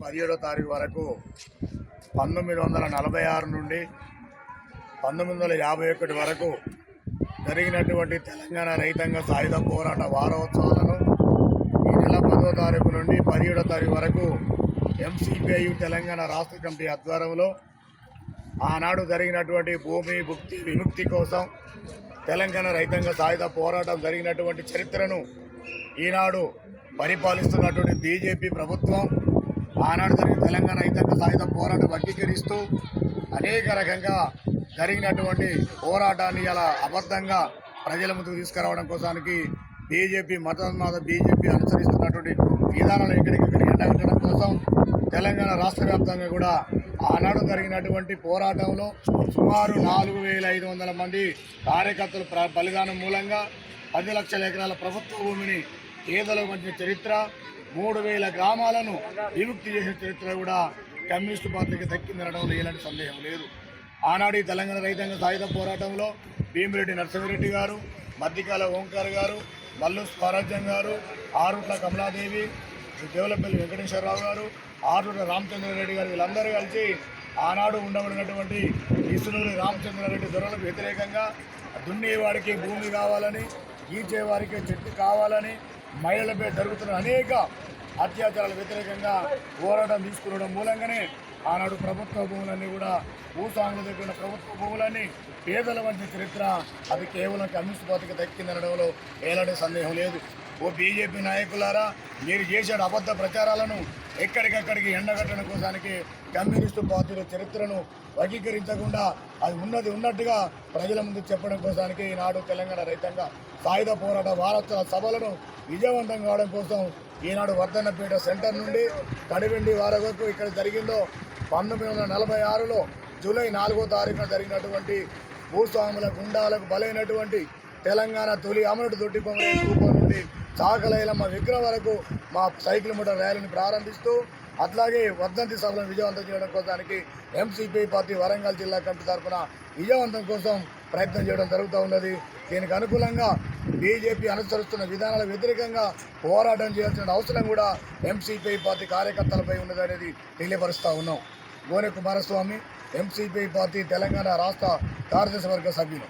పదిహేడో తారీఖు వరకు పంతొమ్మిది వందల నలభై ఆరు నుండి పంతొమ్మిది వందల యాభై ఒకటి వరకు జరిగినటువంటి తెలంగాణ రైతాంగ సాయుధ పోరాట వారోత్సవాలను ఈ నెల పదో తారీఖు నుండి పదిహేడో తారీఖు వరకు ఎంసీపీఐ తెలంగాణ రాష్ట్ర కమిటీ ఆధ్వర్యంలో ఆనాడు జరిగినటువంటి భూమి భుక్తి విముక్తి కోసం తెలంగాణ రైతాంగ సాయుధ పోరాటం జరిగినటువంటి చరిత్రను ఈనాడు పరిపాలిస్తున్నటువంటి బీజేపీ ప్రభుత్వం ఆనాడు జరిగిన తెలంగాణ రైతాంగ సాయుధ పోరాటం వర్గీకరిస్తూ అనేక రకంగా జరిగినటువంటి పోరాటాన్ని ఇలా అబద్ధంగా ప్రజల ముందుకు తీసుకురావడం కోసానికి బీజేపీ మతోన్మాద బీజేపీ అనుసరిస్తున్నటువంటి విధానాలు ఎక్కడికక్కడ ఎండగట్టడం కోసం తెలంగాణ రాష్ట్ర వ్యాప్తంగా కూడా ఆనాడు జరిగినటువంటి పోరాటంలో సుమారు నాలుగు వేల ఐదు వందల మంది కార్యకర్తలు ప్ర- బలిదానం మూలంగా పది లక్షల ఎకరాల ప్రభుత్వ భూమిని పేదలకు మంచిన చరిత్ర మూడు వేల గ్రామాలను విముక్తి చేసిన చరిత్ర కూడా కమ్యూనిస్టు పార్టీకి దక్కిందనడంలో ఎలాంటి సందేహం లేదు. ఆనాడు తెలంగాణ రైతాంగ సాయుధ పోరాటంలో భీమిరెడ్డి నరసింహారెడ్డి గారు మద్దికాల ఓంకార్ గారు మల్లు స్వరాజ్యం గారు ఆరుట్ల కమలాదేవి దేవులపల్లి వెంకటేశ్వరరావు గారు ఆరుట్ల రామచంద్రారెడ్డి గారు వీళ్ళందరూ కలిసి ఆనాడు ఉండబడినటువంటి ఇసునూరి రామచంద్రారెడ్డి దొరలకు వ్యతిరేకంగా దున్నేవాడికి భూమి కావాలని ఈచేవారికి చెట్టు కావాలని మహిళలపై జరుగుతున్న అనేక అత్యాచారాల వ్యతిరేకంగా పోరాటం తీసుకునడం మూలంగానే ఆనాడు ప్రభుత్వ భూములన్నీ కూడా భూస్వాముల దగ్గర ప్రభుత్వ భూములన్నీ పేదల వంటి చరిత్ర. అది కేవలం కమ్యూనిస్ట్ పార్టీకి దక్కిందనడంలో ఎలాంటి సందేహం లేదు. ఓ బీజేపీ నాయకులారా మీరు చేసిన అబద్ధ ప్రచారాలను ఎక్కడికక్కడికి ఎండగట్టడం కోసానికి కమ్యూనిస్టు పార్టీల చరిత్రను వర్గీకరించకుండా అది ఉన్నది ఉన్నట్టుగా ప్రజల ముందు చెప్పడం కోసానికి ఈనాడు తెలంగాణ రైతాంగ సాయుధ పోరాట వారోత్సవ సభలను విజయవంతం కావడం కోసం ఈనాడు వర్ధన్నపేట సెంటర్ నుండి కడివెండి వారి వరకు ఇక్కడ జరిగిందో పంతొమ్మిది వందల నలభై ఆరులో జూలై నాలుగో తారీఖున జరిగినటువంటి భూస్వాముల గుండాలకు బలైనటువంటి తెలంగాణ తొలి అమరుడు దొడ్డి కొమరే స్థూపం నుండి చాకలైలమ్మ విగ్రహం వరకు మా సైకిల్ మోటార్ ర్యాలీని ప్రారంభిస్తూ అట్లాగే వర్ధంతి సభలను విజయవంతం చేయడం కోసానికి ఎంసీపీ పార్టీ వరంగల్ జిల్లా కమిటీ తరఫున విజయవంతం కోసం ప్రయత్నం చేయడం జరుగుతూ ఉన్నది. దీనికి అనుకూలంగా బీజేపీ అనుసరిస్తున్న విధానాల వ్యతిరేకంగా పోరాటం చేయాల్సిన అవసరం కూడా ఎంసీపీ పార్టీ కార్యకర్తలపై ఉన్నదనేది తెలియపరుస్తూ ఉన్నాం. గోనె కుమారస్వామి ఎంసీపీ పార్టీ తెలంగాణ రాష్ట్ర కార్యదర్శి వర్గ సభ్యులు.